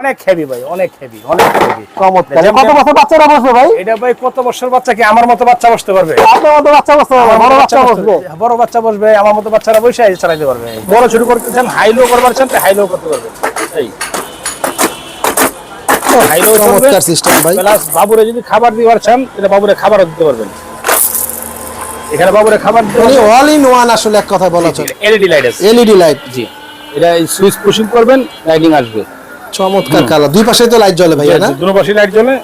অনেক হেভি ভাই অনেক হেভি অনেক হেভি চমৎকার। কত বছর বাচ্চারা বসবে ভাই? এটা ভাই কত বছর বাচ্চা কি আমার মতো বাচ্চা বসতে পারবে? আপনার মতো বাচ্চা বসতে হবে বড় বাচ্চা বসবে বড় বাচ্চা বসবে আমার মতো বাচ্চারা বসে এই চালাতে পারবে। বড় শুরু করতে চান হাই লো করবার চান হাই লো করতে পারবে। এই। হাই লো চমৎকার সিস্টেম ভাই। প্লাস বাবুরে যদি খাবার দিবার চান তাহলে বাবুরে খাবারও দিতে পারবেন। এখানে বাবুরে খাবার দিতে মানে অল ইন ওয়ান আসলে এক কথা বলা চলে এলইডি লাইট আছে। এলইডি লাইট জি। এটা সুইচ পুশিং করবেন লাইটিং আসবে। চমৎকার কালার। দুই পাশে তো লাইট জ্বলে ভাইয়া না? দুনো পাশে লাইট জ্বলে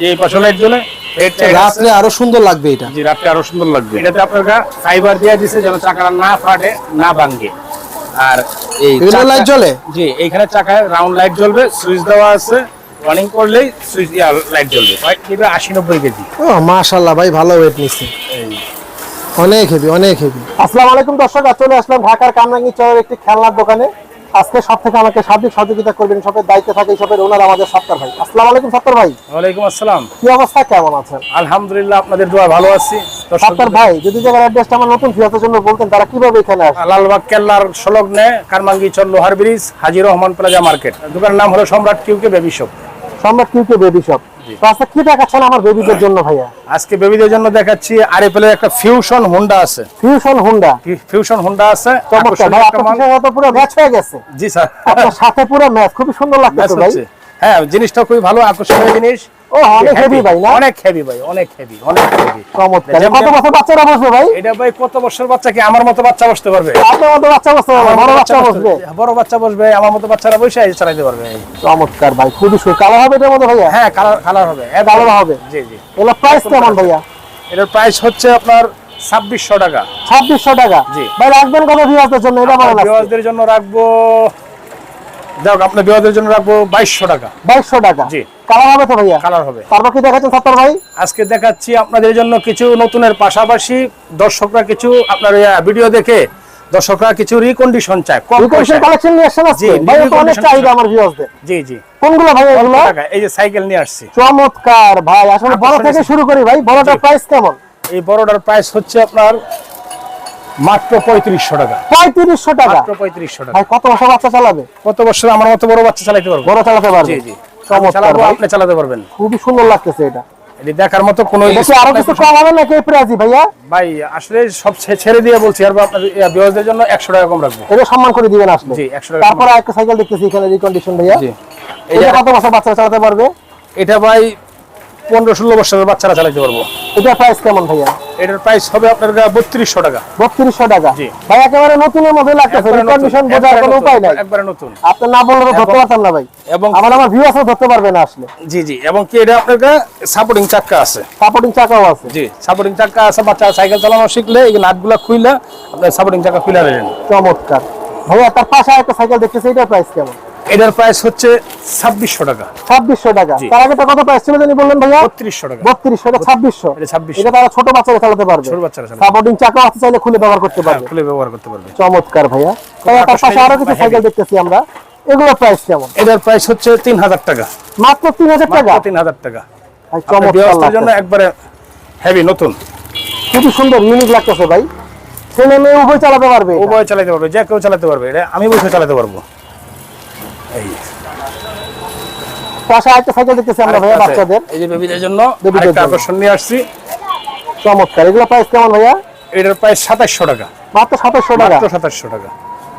এই পাশে লাইট জ্বলে। রাত্রে আরও সুন্দর লাগবে এটা। জি রাত্রে আরও সুন্দর লাগবে। এটাতে আপনার ফাইবার দিছে যেন চাকাটা না ফাটে না ভাঙ্গে আর এই চাকা- লাইট জ্বলে? জি এইখানে চাকায় রাউন্ড লাইট জ্বলবে সুইচ দেওয়া আছে রানিং করলেই সুইচ লাইট জ্বলবে। হোয়াইট নিবে আশি নব্বই কেজি। ও মাশাআল্লাহ ভাই ভালো ওয়েট নিচ্ছে। অনেক হেভি অনেক হেভি আসসালামু আলাইকুম দর্শক চলে আসলাম ঢাকার কামরাঙ্গি চরের একটি খেলনার দোকানে। আজকে সব থেকে আমাকে সার্বিক সহযোগিতা করবেন সবের দায়িত্বে থাকে সবের ওনার আমাদের সত্তর ভাই। আসসালাম আলাইকুম সত্তর ভাই। ওয়ালাইকুম আসসালাম। কি অবস্থা কেমন আছেন? আলহামদুলিল্লাহ আপনাদের দোয়া ভালো আছি। সত্তর ভাই যদি জায়গার অ্যাড্রেসটা আমার নতুন ফিরাতের জন্য বলতেন তারা কীভাবে এখানে আসে লালবাগ কেল্লার সংলগ্নে কারমাঙ্গি চর লোহার bridge Haji Rahman plaza market. দোকানের নাম হলো সম্রাট কিউকে বেবি শপ। সম্রাট কিউকে বেবি শপ। আজকে কি দেখাচ্ছেন আমার বেবিদের জন্য ভাইয়া? আজকে বেবিদের জন্য দেখাচ্ছি আর এর একটা ফিউশন হোন্ডা আছে। ফিউশন হুন্ডা ফিউশন হোন্ডা আছে। চমৎকার। ভাই আপনার পুরো ম্যাচ হয়ে গেছে। জি স্যার। আপনার সাথে পুরো ম্যাচ খুবই সুন্দর লাগছে ভাই। হ্যাঁ জিনিসটা খুবই ভালো আকর্ষণীয় জিনিস। ও অনেক হেভি ভাই না? অনেক হেভি ভাই অনেক হেভি অনেক হেভি চমৎকার। কত বছর বাচ্চারা বসবে ভাই? এটা ভাই কত বছর বাচ্চা কি আমার মতো বাচ্চা বসতে পারবে? আপনার মতো বাচ্চা বসতে হবে বড় বাচ্চা বসবে। বড় বাচ্চা বসবে আমার মতো বাচ্চারা বসে চালাতে পারবে। চমৎকার ভাই খুবই সুন্দর। কালার হবে এটার মধ্যে ভাইয়া? হ্যাঁ কালার কালার হবে। জি জি। এগুলো প্রাইস কেমন ভাইয়া? এটার প্রাইস হচ্ছে আপনার ছাব্বিশশো টাকা। ছাব্বিশশো টাকা? জি। ভাই রাখবেন কত ভিউয়ারদের জন্য? এটা ভালো বিবাহদের জন্য রাখব যাক আপনার জন্য রাখব বাইশশো টাকা। বাইশশো টাকা? জি। কালার হবে তো ভাইয়া? কালার হবে। তারপর কি দেখাচ্ছেন সত্তর ভাই? আজকে দেখাচ্ছি আপনাদের জন্য কিছু নতুনের পাশাপাশি দর্শকরা কিছু আপনার ভিডিও দেখে দর্শকরা কিছু রিকন্ডিশন চায়। রিকন্ডিশন কালেকশন নিয়ে আসছেন আজকে? ভাই তো অনেক চাহিদা আমার জি জি। কোনগুলো ভাই এগুলো? এই যে সাইকেল নিয়ে আসছি। চমৎকার ভাই আসলে বড় থেকে শুরু করি ভাই বড়টার প্রাইস কেমন? এই বড়টার প্রাইস হচ্ছে আপনার মাত্র পঁয়ত্রিশশো টাকা। পঁয়ত্রিশশো টাকা? পঁয়ত্রিশশো টাকা। কত বছর বাচ্চা চালাবে? কত বছর? আমার মতো বড় বাচ্চা চালাতে পারব? বড় চালাতে পারবে। জি জি। আমি চমৎকার চালাবো ভাই। আপনি চালাতে পারবেন। খুবই সুন্দর লাগতেছে এটা। এটি দেখার মতো কোনো আরও কিছু কম হবে নাকি এই ভাইয়া? ভাই আসলে সব ছেড়ে দিয়ে বলছি আর আপনার বিবাহদের জন্য একশো টাকা কম রাখব। এটা সম্মান করে দিবেন আসলে। জি, 100 টাকা তারপরে একটা সাইকেল দেখতেছি এখানে রিকন্ডিশন ভাইয়া। জি। এটা কত বছর বাচ্চা চালাতে পারবে? এটা ভাই পনেরো ষোলো বছরের বাচ্চারা চালাতে পারব। এটা প্রাইস কেমন ভাইয়া? এটার প্রাইস হবে আপনার বত্রিশশো টাকা। বত্রিশশো টাকা? জি। ভাই একেবারে নতুনের লাগতেছে। নতুন, রিকন্ডিশন বোঝার কোনো উপায় নাই। একবারে নতুন। আপনি না বললে তো ধরতে পারতাম না ভাই। এবং আমার আমার ভিউ আছে ধরতে পারবে না আসলে। জি জি। এবং কি এটা আপনার সাপোর্টিং আছে। সাপোর্টিং চাকাও আছে। জি সাপোর্টিং আছে। বাচ্চা সাইকেল চালানো শিখলে এই নাটগুলা খুইলা আপনার সাপোর্টিং খুলে নেবেন চমৎকার। ভাইয়া তার পাশে একটা সাইকেল দেখতেছি এটার প্রাইস কেমন? এটার প্রাইস হচ্ছে ছাব্বিশশো টাকা। ছাব্বিশশো টাকা। তার আগে কত প্রাইস ছিল জানি বললেন ভাইয়া? বত্রিশশো টাকা। বত্রিশশো এটা ছাব্বিশশো। এটা 2600 এটা তারা ছোট বাচ্চারা চালাতে পারবে। ছোট বাচ্চারা সাপোর্টিং চাকাও আছে চাইলে খুলে ব্যবহার করতে হ্যাঁ, পারবে। খুলে ব্যবহার করতে পারবে। চমৎকার ভাইয়া। ভাইয়া তার পাশে আরও কিছু সাইকেল দেখতেছি আমরা। এগুলোর প্রাইস কেমন? এটার প্রাইস হচ্ছে তিন হাজার টাকা। মাত্র তিন হাজার টাকা? তিন হাজার টাকা। চমৎকার জন্য একবারে হেভি নতুন। খুবই সুন্দর ইউনিক লাগতেছে ভাই। ছেলে মেয়ে উভয় চালাতে পারবে উভয় চালাতে পারবে যে কেউ চালাতে পারবে। এটা আমি বসে চালাতে পারব। এই পাশে আরেকটা সাইকেল দেখতেছি আমরা ভাইয়া বাচ্চাদের। এই যে বেবিদের জন্য আরেকটা আকর্ষণ নিয়ে আসছি। চমৎকার। এগুলো প্রাইস কেমন ভাইয়া? এটার প্রাইস সাতাশশো টাকা। মাত্র সাতাশশো টাকা? মাত্র সাতাশশো টাকা।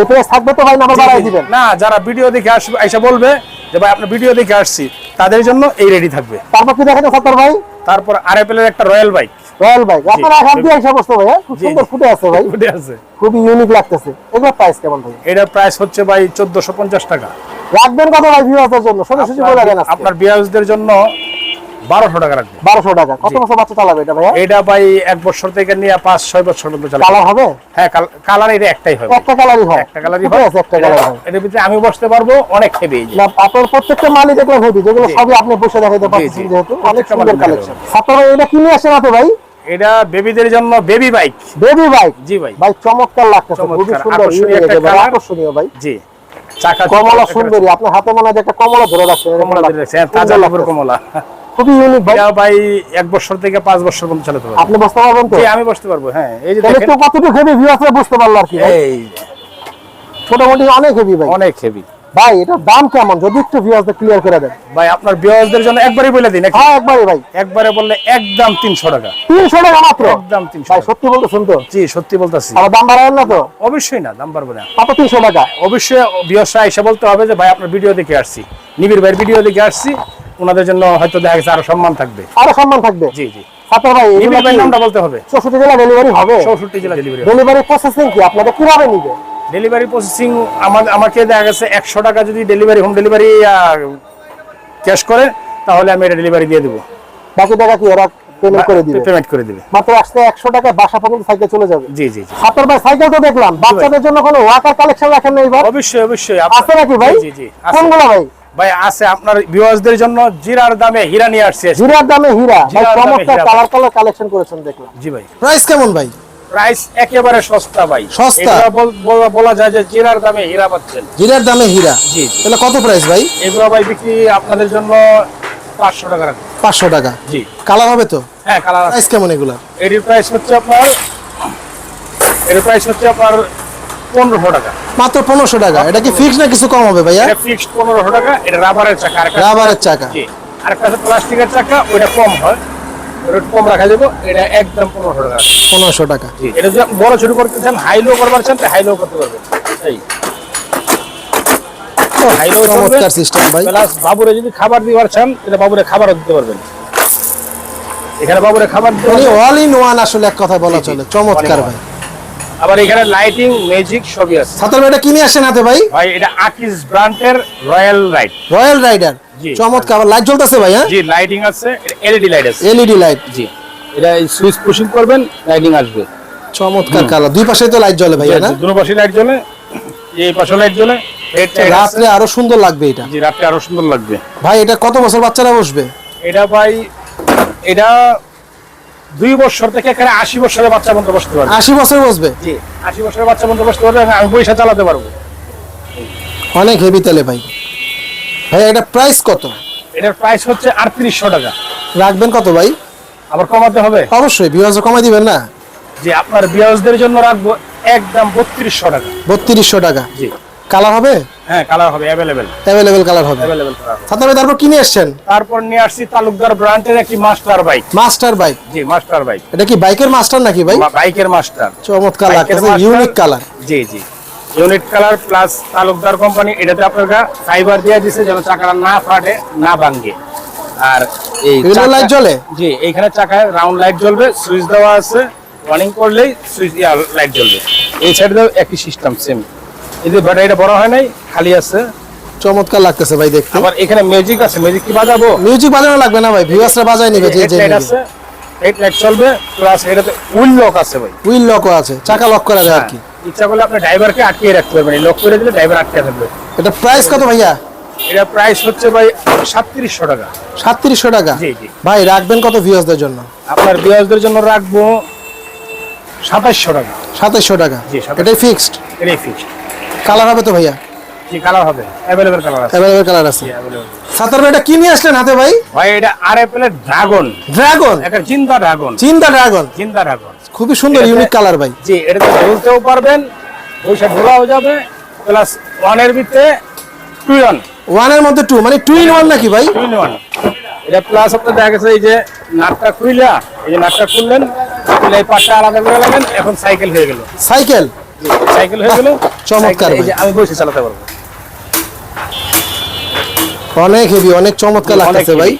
এই প্রাইস থাকবে তো ভাই না বাড়াই দিবেন? না যারা ভিডিও দেখে আসবে এসে বলবে যে ভাই আপনার ভিডিও দেখে আসছি তাদের জন্য এই রেডি থাকবে। তারপর কি দেখাতে সত্তর ভাই? তারপর আরএফএল এর একটা রয়্যাল বাইক। Royal bike. আপনারা হাত দিয়ে এসে বসতে ভাই খুব সুন্দর ফুটে আছে ভাই। ফুটে আছে। খুবই ইউনিক লাগতেছে। এগুলো প্রাইস কেমন ভাই? এটা প্রাইস হচ্ছে ভাই চোদ্দশো পঞ্চাশ টাকা। রাখবেন কত ভাই ভিউয়ারদের জন্য? সরাসরি সুজি বলে দেন আপনার ভিউয়ারদের জন্য বারোশো টাকা রাখবে। বারোশো টাকা। কত বছর বাচ্চা চালাবে এটা ভাইয়া? এটা ভাই এক বছর থেকে নিয়ে পাঁচ ছয় বছর পর্যন্ত চালাবে। কালার হবে? হ্যাঁ কালার এটা একটাই হবে। একটা কালারই হয় একটা কালারই হয় একটা কালার হয় এটার ভিতরে আমি বসতে পারব অনেক হেভি না আপনার প্রত্যেকটা মালই দেখলাম হেভি যেগুলো সবই আপনি বসে পারছেন জি। যেহেতু অনেক প্রত্যেকটা সুন্দর কালেকশন ছাত্র এটা কিনে আসেন আপনি ভাই? এটা বেবিদের জন্য বেবি বাইক বেবি বাইক জি ভাই। ভাই চমৎকার লাগতেছে খুবই সুন্দর আকর্ষণীয় ভাই জি। চাকা কমলা সুন্দরী আপনার হাতে মনে হয় একটা কমলা ধরে রাখছেন কমলা দিয়ে রাখছে, হ্যাঁ, তাজা। কমলা। খুবই ইউনিক ভাই। ভাই এক বছর থেকে পাঁচ বছর পর্যন্ত চালাতে পারব। আপনি বসতে পারবেন তো? আমি বসতে পারব হ্যাঁ। এই যে দেখেন। একটু কতটুকু হেভি ভিউ আছে বুঝতে পারল আর কি এই মোটামুটি অনেক হেভি ভাই। অনেক হেভি ভাই এটার দাম কেমন? যদি একটু ভিউয়ারদের ক্লিয়ার করে দেন। ভাই আপনার বিয়াজদের জন্য একবারই বলে দিন হ্যাঁ একবারে ভাই। একবারে বললে একদম তিনশো টাকা। তিনশো টাকা মাত্র? একদম তিনশো ভাই সত্যি বলতেছেন তো? জি সত্যি বলতেছি। আবার দাম বাড়াবেন না তো? অবশ্যই না দাম টাকা। অবশ্যই এসে বলতে হবে যে ভাই আপনার ভিডিও দেখে আসছি। নিবিড় ভাইয়ের ভিডিও দেখে আসছি। ওনাদের জন্য হয়তো দেখা গেছে আরও সম্মান থাকবে। আরও সম্মান থাকবে? জি জি। ভাই নামটা বলতে হবে? চৌষট্টি জেলা ডেলিভারি হবে? চৌষট্টি জেলা ডেলিভারি ডেলিভারি প্রসেসিং কি? আপনাদের কীভাবে নিবে? ডেলিভারি প্রসেসিং আমার আমাকে দেখা গেছে একশো টাকা যদি ডেলিভারি হোম ডেলিভারি ক্যাশ করে তাহলে আমি এটা ডেলিভারি দিয়ে দেবো। বাকি টাকা কি ওরা পেমেন্ট করে দিবে? পেমেন্ট করে দিবে। মাত্র আসতে একশো টাকা বাসা পর্যন্ত সাইকেল চলে যাবে। জি জি জি। ভাই সাইকেল তো দেখলাম। বাচ্চাদের জন্য কোনো ওয়াকার কালেকশন রাখেন না এবার? অবশ্যই অবশ্যই। আছে নাকি ভাই? জি জি কোনগুলো ভাই? ভাই আছে আপনার ভিউয়ার্সদের জন্য জিরার দামে হীরা নিয়ে আসছে হিরার দামে হীরা। ভাই চমৎকার কালার কালার কালেকশন করেছেন দেখলাম। জি ভাই। প্রাইস কেমন ভাই? প্রাইস একেবারে সস্তা ভাই। সস্তা? বলা- বলা যায় যে জিরার দামে হীরা পাচ্ছেন। হিরার দামে হীরা? জি তাহলে কত প্রাইস ভাই? এগুলো ভাই বিক্রি আপনাদের জন্য পাঁচশো টাকা রাখব। পাঁচশো টাকা? জি। কালার হবে তো? হ্যাঁ কালার আছে। প্রাইস কেমন এগুলা? এটির প্রাইস হচ্ছে আপনার এর প্রাইস হচ্ছে আপনার পনেরোশো টাকা। মাত্র পনেরোশো টাকা। এটা কি ফিক্স না কিছু কম হবে ভাইয়া? ফিক্সড পনেরোশো টাকা এটা রাবারের চাকা রাবারের চাকা। আছে প্লাস্টিকের চাকা ওইটা কম হয়। ওটা কম রাখা যাব এটা একদম পনেরোশো টাকা। পনেরোশো টাকা। এটা যদি বড় শুরু করতে চান হাই লো করবার চান হাই লো করতে পারবেন। এই। হাই লো চমৎকার সিস্টেম ভাই। প্লাস বাবুরে যদি খাবার দিবার চান এটা বাবুরে খাবারও দিতে পারবেন। এখানে বাবুরে খাবার দিতে। অল ইন ওয়ান আসলে এক কথা বলা। চলে। চমৎকার ভাই। আবার এখানে লাইটিং ম্যাজিক সবই আছে। সাতার ভাইটা কিনে আসেন হাতে ভাই? ভাই এটা আকিস ব্র্যান্ডের রয়্যাল লাইট রয়্যাল রাইডার। চমৎকার লাইট জ্বলতেছে ভাই হ্যাঁ? জি লাইটিং আছে এলইডি লাইট আছে। এলইডি লাইট জি। এটা সুইচ পুশিং করবেন লাইটিং আসবে। চমৎকার কালার দুই পাশে তো লাইট জ্বলে ভাইয়া না? দুটো পাশে লাইট জ্বলে এই পাশে লাইট জ্বলে রাত্রে আরও সুন্দর লাগবে এটা। জি রাতে আরও সুন্দর লাগবে। ভাই এটা কত বছর বাচ্চারা বসবে? এটা ভাই এটা দুই বছর থেকে এখানে আশি বছরের বাচ্চা পর্যন্ত বসতে পারবে। আশি বছর বসবে? জি আশি বছরের বাচ্চা পর্যন্ত বসতে পারবে আমি পয়সা চালাতে পারব। অনেক হেভি তেলে ভাই। ভাই এটা প্রাইস কত? এটার প্রাইস হচ্ছে আটত্রিশশো টাকা। রাখবেন কত ভাই? আবার কমাতে হবে? অবশ্যই বিভাজ কমাই দিবেন না? যে আপনার বিয়াজদের জন্য রাখব একদম বত্রিশশো টাকা। বত্রিশশো টাকা। জি। কালার হবে? হ্যাঁ কালার হবে অ্যাভেলেবেল অ্যাভেলেবেল কালার হবে। অ্যাভেলেবেল কালার সাথে ভাই তারপর কিনে এসছেন তারপর নিয়ে আসছি তালুকদার ব্র্যান্ডের একটি মাস্টার বাইক মাস্টার বাইক জি মাস্টার বাইক এটা কি বাইকের মাস্টার নাকি ভাই? বাইকের মাস্টার চমৎকার master। ইউনিক কালার জি জি। Unit colour plus Talukdar company এটাতে আপনারা ফাইবার দিয়ে দিছে যেন চাকাটা না ফাটে না ভাঙ্গে আর এই লাইট জ্বলে? জি এইখানে চাকায় রাউন্ড লাইট জ্বলবে সুইচ দেওয়া আছে। রানিং করলেই সুইচ লাইট জ্বলবে। এই সাইডেও একই সিস্টেম সেম এই যে ব্যাটারিটা বড় হয় নাই খালি আছে। চমৎকার লাগতেছে ভাই দেখতে। আবার এখানে ম্যাজিক আছে ম্যাজিক কি বাজাবো? মিউজিক বাজানো লাগবে না ভাই ভিউয়ার্সরা বাজায় নিবে যে যে আছে হেডলাইট চলবে প্লাস এটাতে উইল লক আছে ভাই। হুইল লকও আছে চাকা লক করা যায় আর কি। হ্যাঁ, ইচ্ছা করলে আপনি ড্রাইভারকে আটকিয়ে রাখতে পারবেন লক করে দিলে ড্রাইভার আটকে থাকবে। এটা প্রাইস কত ভাইয়া? এটা প্রাইস হচ্ছে ভাই সাতত্রিশশো টাকা। সাতত্রিশশো টাকা? জি, জি। ভাই রাখবেন কত ভিউয়ার্সদের জন্য? আপনার বিয়াজদের জন্য রাখব সাতাশশো টাকা। সাতাইশশো টাকা। জি, এটাই ফিক্সড এটাই ফিক্সড কালার হবে তো ভাইয়া? কি কালার হবে। অ্যাভেলেবেল কালার আছে। অ্যাভেলেবেল কালার আছে। সাতার ভাই এটা কি নিয়ে আসলেন হাতে ভাই? ভাই এটা আর এফ এর ড্রাগন ড্রাগন একটা জিন্দা ড্রাগন চিন্তা ড্রাগন জিন্দা ড্রাগন খুবই সুন্দর ইউনিক কালার ভাই। জি এটাতে ঢুলতেও পারবেন পয়সা ঢোলাও যাবে প্লাস ওয়ানের ভিতরে টু ওয়ান ওয়ানের মধ্যে টু মানে টু ইন ওয়ান নাকি ভাই? টু ইন ওয়ান এটা প্লাস আপনার দেখা গেছে এই যে নাটটা খুইলা এই যে নাটটা খুললেন খুলে এই পাশটা আলাদা করে লাগেন এখন সাইকেল হয়ে গেল। সাইকেল সাইকেল হয়ে গেল। চমৎকার। আমি বসে চালাতে পারব অনেক হেভি অনেক চমৎকার লাগতেছে ভাই।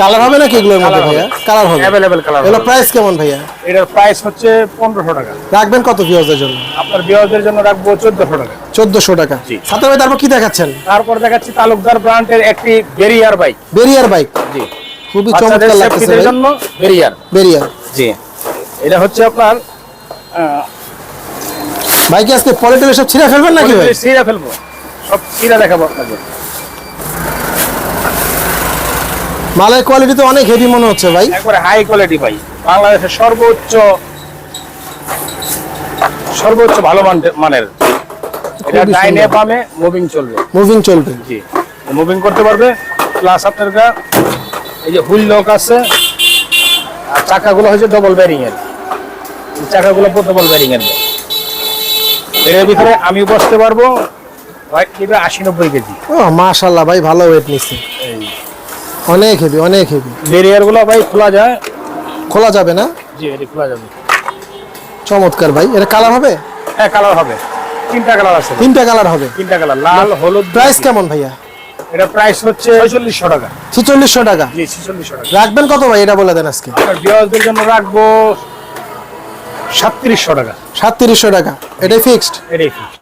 কালার হবে নাকি এগুলোর মধ্যে ভাইয়া? কালার হবে। অ্যাভেলেবেল কালার এগুলো প্রাইস কেমন ভাইয়া? এটার প্রাইস হচ্ছে পনেরোশো টাকা। রাখবেন কত ভিউয়ার্সদের জন্য? আপনার বিয়ারদের জন্য রাখব চোদ্দশো টাকা। চোদ্দশো টাকা। জি। সাথে ভাই তারপর কি দেখাচ্ছেন? তারপর দেখাচ্ছি তালুকদার ব্র্যান্ডের একটি বেরিয়ার বাইক বেরিয়ার বাইক জি। খুবই চমৎকার লাগতেছে ভাই। জন্য বেরিয়ার বেরিয়ার জি। এটা হচ্ছে আপনার ভাইকে আজকে পলিটিক্যাল সব ছিঁড়ে ফেলবেন নাকি ভাই? সিরা ফেলব। সব সিরা দেখাবো আপনাকে। মালের কোয়ালিটি তো অনেক হেভি মনে হচ্ছে ভাই। একবারে হাই কোয়ালিটি ভাই। বাংলাদেশের সর্বোচ্চ সর্বোচ্চ ভালো মান- মানের। এটা ডাইনে। বামে মুভিং চলবে। মুভিং চলবে। জি। মুভিং করতে পারবে। প্লাস আপনার এই যে হুইল লক আছে আর চাকাগুলো হচ্ছে ডবল ব্যারিং এর। চাকাগুলো ডবল ব্যারিং এর। এর ভিতরে আমি বসতে পারব। হোয়াইট নিবে আশি নব্বই কেজি। ও মাশাল্লাহ ভাই ভালো ওয়েট নিচ্ছে অনেক হেভি অনেক হেভি বেরিয়ারগুলো ভাই খোলা যায়। খোলা যাবে না? জি এটি খোলা যাবে। চমৎকার ভাই এটা কালার হবে? হ্যাঁ কালার হবে। তিনটা কালার আছে। তিনটা কালার হবে? তিনটা কালার লাল হলুদ প্রাইস কেমন ভাইয়া? এটা প্রাইস হচ্ছে ছয়চল্লিশশো টাকা। ছিচল্লিশশো টাকা? জি ছিচল্লিশশো টাকা। রাখবেন কত ভাই এটা বলে দেন আজকে? বিয়ারদের জন্য রাখব সাতত্রিশশো টাকা। সাতত্রিশশো টাকা এটাই ফিক্সড এটাই fixed।